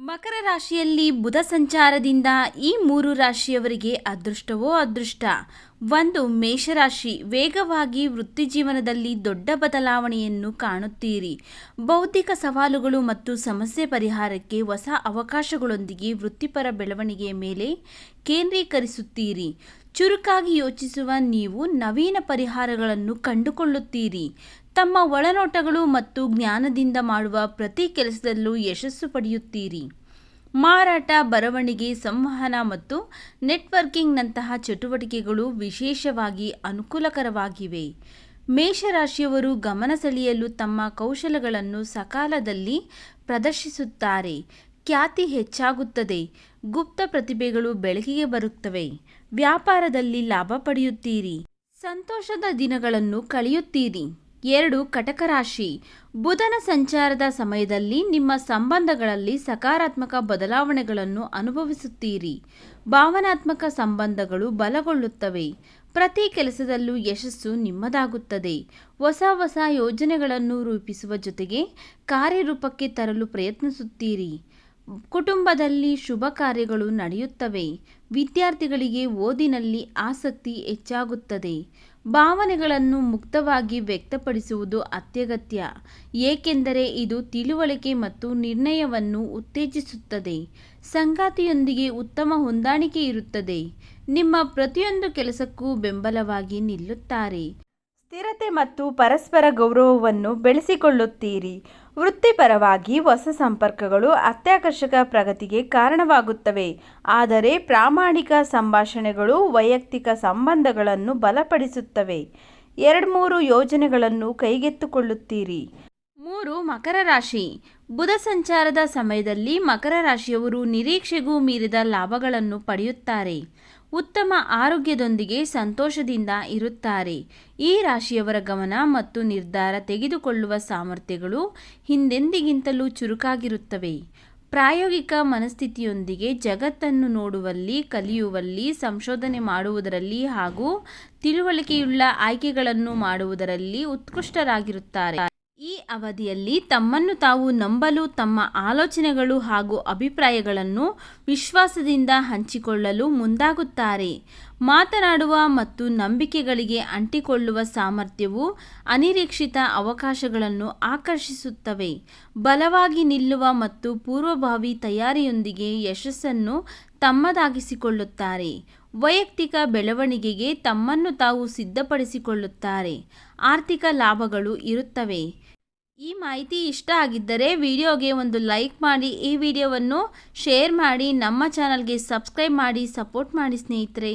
ಮಕರ ರಾಶಿಯಲ್ಲಿ ಬುಧ ಸಂಚಾರದಿಂದ ಈ ಮೂರು ರಾಶಿಯವರಿಗೆ ಅದೃಷ್ಟವೋ ಅದೃಷ್ಟ? ಒಂದು ಮೇಷರಾಶಿ ವೇಗವಾಗಿ ವೃತ್ತಿಜೀವನದಲ್ಲಿ ದೊಡ್ಡ ಬದಲಾವಣೆಯನ್ನು ಕಾಣುತ್ತೀರಿ. ಬೌದ್ಧಿಕ ಸವಾಲುಗಳು ಮತ್ತು ಸಮಸ್ಯೆ ಪರಿಹಾರಕ್ಕೆ ಹೊಸ ಅವಕಾಶಗಳೊಂದಿಗೆ ವೃತ್ತಿಪರ ಬೆಳವಣಿಗೆಯ ಮೇಲೆ ಕೇಂದ್ರೀಕರಿಸುತ್ತೀರಿ. ಚುರುಕಾಗಿ ಯೋಚಿಸುವ ನೀವು ನವೀನ ಪರಿಹಾರಗಳನ್ನು ಕಂಡುಕೊಳ್ಳುತ್ತೀರಿ. ತಮ್ಮ ಒಳನೋಟಗಳು ಮತ್ತು ಜ್ಞಾನದಿಂದ ಮಾಡುವ ಪ್ರತಿ ಕೆಲಸದಲ್ಲೂ ಯಶಸ್ಸು ಪಡೆಯುತ್ತೀರಿ. ಮಾರಾಟ, ಬರವಣಿಗೆ, ಸಂವಹನ ಮತ್ತು ನೆಟ್ವರ್ಕಿಂಗ್ನಂತಹ ಚಟುವಟಿಕೆಗಳು ವಿಶೇಷವಾಗಿ ಅನುಕೂಲಕರವಾಗಿವೆ. ಮೇಷರಾಶಿಯವರು ಗಮನ ಸೆಳೆಯಲು ತಮ್ಮ ಕೌಶಲಗಳನ್ನು ಸಕಾಲದಲ್ಲಿ ಪ್ರದರ್ಶಿಸುತ್ತಾರೆ. ಖ್ಯಾತಿ ಹೆಚ್ಚಾಗುತ್ತದೆ. ಗುಪ್ತ ಪ್ರತಿಭೆಗಳು ಬೆಳಕಿಗೆ ಬರುತ್ತವೆ. ವ್ಯಾಪಾರದಲ್ಲಿ ಲಾಭ ಪಡೆಯುತ್ತೀರಿ. ಸಂತೋಷದ ದಿನಗಳನ್ನು ಕಳೆಯುತ್ತೀರಿ. ಎರಡು ಕಟಕ ರಾಶಿ ಬುಧನ ಸಂಚಾರದ ಸಮಯದಲ್ಲಿ ನಿಮ್ಮ ಸಂಬಂಧಗಳಲ್ಲಿ ಸಕಾರಾತ್ಮಕ ಬದಲಾವಣೆಗಳನ್ನು ಅನುಭವಿಸುತ್ತೀರಿ. ಭಾವನಾತ್ಮಕ ಸಂಬಂಧಗಳು ಬಲಗೊಳ್ಳುತ್ತವೆ. ಪ್ರತಿ ಕೆಲಸದಲ್ಲೂ ಯಶಸ್ಸು ನಿಮ್ಮದಾಗುತ್ತದೆ. ಹೊಸ ಹೊಸ ಯೋಜನೆಗಳನ್ನು ರೂಪಿಸುವ ಜೊತೆಗೆ ಕಾರ್ಯರೂಪಕ್ಕೆ ತರಲು ಪ್ರಯತ್ನಿಸುತ್ತೀರಿ. ಕುಟುಂಬದಲ್ಲಿ ಶುಭ ಕಾರ್ಯಗಳು ನಡೆಯುತ್ತವೆ. ವಿದ್ಯಾರ್ಥಿಗಳಿಗೆ ಓದಿನಲ್ಲಿ ಆಸಕ್ತಿ ಹೆಚ್ಚಾಗುತ್ತದೆ. ಭಾವನೆಗಳನ್ನು ಮುಕ್ತವಾಗಿ ವ್ಯಕ್ತಪಡಿಸುವುದು ಅತ್ಯಗತ್ಯ. ಏಕೆಂದರೆ ಇದು ತಿಳುವಳಿಕೆ ಮತ್ತು ನಿರ್ಣಯವನ್ನು ಉತ್ತೇಜಿಸುತ್ತದೆ. ಸಂಗಾತಿಯೊಂದಿಗೆ ಉತ್ತಮ ಹೊಂದಾಣಿಕೆ ಇರುತ್ತದೆ. ನಿಮ್ಮ ಪ್ರತಿಯೊಂದು ಕೆಲಸಕ್ಕೂ ಬೆಂಬಲವಾಗಿ ನಿಲ್ಲುತ್ತಾರೆ. ಸ್ಥಿರತೆ ಮತ್ತು ಪರಸ್ಪರ ಗೌರವವನ್ನು ಬೆಳೆಸಿಕೊಳ್ಳುತ್ತೀರಿ. ವೃತ್ತಿಪರವಾಗಿ ಹೊಸ ಸಂಪರ್ಕಗಳು ಅತ್ಯಾಕರ್ಷಕ ಪ್ರಗತಿಗೆ ಕಾರಣವಾಗುತ್ತವೆ. ಆದರೆ ಪ್ರಾಮಾಣಿಕ ಸಂಭಾಷಣೆಗಳು ವೈಯಕ್ತಿಕ ಸಂಬಂಧಗಳನ್ನು ಬಲಪಡಿಸುತ್ತವೆ. ಎರಡು ಮೂರು ಯೋಜನೆಗಳನ್ನು ಕೈಗೆತ್ತಿಕೊಳ್ಳುತ್ತೀರಿ. ಮೂರು, ಮಕರ ರಾಶಿ. ಬುಧ ಸಂಚಾರದ ಸಮಯದಲ್ಲಿ ಮಕರ ರಾಶಿಯವರು ನಿರೀಕ್ಷೆಗೂ ಮೀರಿದ ಲಾಭಗಳನ್ನು ಪಡೆಯುತ್ತಾರೆ. ಉತ್ತಮ ಆರೋಗ್ಯದೊಂದಿಗೆ ಸಂತೋಷದಿಂದ ಇರುತ್ತಾರೆ. ಈ ರಾಶಿಯವರ ಗಮನ ಮತ್ತು ನಿರ್ಧಾರ ತೆಗೆದುಕೊಳ್ಳುವ ಸಾಮರ್ಥ್ಯಗಳು ಹಿಂದೆಂದಿಗಿಂತಲೂ ಚುರುಕಾಗಿರುತ್ತವೆ. ಪ್ರಾಯೋಗಿಕ ಮನಸ್ಥಿತಿಯೊಂದಿಗೆ ಜಗತ್ತನ್ನು ನೋಡುವಲ್ಲಿ, ಕಲಿಯುವಲ್ಲಿ, ಸಂಶೋಧನೆ ಮಾಡುವುದರಲ್ಲಿ ಹಾಗೂ ತಿಳುವಳಿಕೆಯುಳ್ಳ ಆಯ್ಕೆಗಳನ್ನು ಮಾಡುವುದರಲ್ಲಿ ಉತ್ಕೃಷ್ಟರಾಗಿರುತ್ತಾರೆ. ಈ ಅವಧಿಯಲ್ಲಿ ತಮ್ಮನ್ನು ತಾವು ನಂಬಲು, ತಮ್ಮ ಆಲೋಚನೆಗಳು ಹಾಗೂ ಅಭಿಪ್ರಾಯಗಳನ್ನು ವಿಶ್ವಾಸದಿಂದ ಹಂಚಿಕೊಳ್ಳಲು ಮುಂದಾಗುತ್ತಾರೆ. ಮಾತನಾಡುವ ಮತ್ತು ನಂಬಿಕೆಗಳಿಗೆ ಅಂಟಿಕೊಳ್ಳುವ ಸಾಮರ್ಥ್ಯವು ಅನಿರೀಕ್ಷಿತ ಅವಕಾಶಗಳನ್ನು ಆಕರ್ಷಿಸುತ್ತವೆ. ಬಲವಾಗಿ ನಿಲ್ಲುವ ಮತ್ತು ಪೂರ್ವಭಾವಿ ತಯಾರಿಯೊಂದಿಗೆ ಯಶಸ್ಸನ್ನು ತಮ್ಮದಾಗಿಸಿಕೊಳ್ಳುತ್ತಾರೆ. ವೈಯಕ್ತಿಕ ಬೆಳವಣಿಗೆಗೆ ತಮ್ಮನ್ನು ತಾವು ಸಿದ್ಧಪಡಿಸಿಕೊಳ್ಳುತ್ತಾರೆ. ಆರ್ಥಿಕ ಲಾಭಗಳು ಇರುತ್ತವೆ. ಈ ಮಾಹಿತಿ ಇಷ್ಟ ಆಗಿದ್ದರೆ ವಿಡಿಯೋಗೆ ಒಂದು ಲೈಕ್ ಮಾಡಿ, ಈ ವಿಡಿಯೋವನ್ನು ಶೇರ್ ಮಾಡಿ, ನಮ್ಮ ಚಾನಲ್ಗೆ ಸಬ್ಸ್ಕ್ರೈಬ್ ಮಾಡಿ, ಸಪೋರ್ಟ್ ಮಾಡಿ ಸ್ನೇಹಿತರೆ.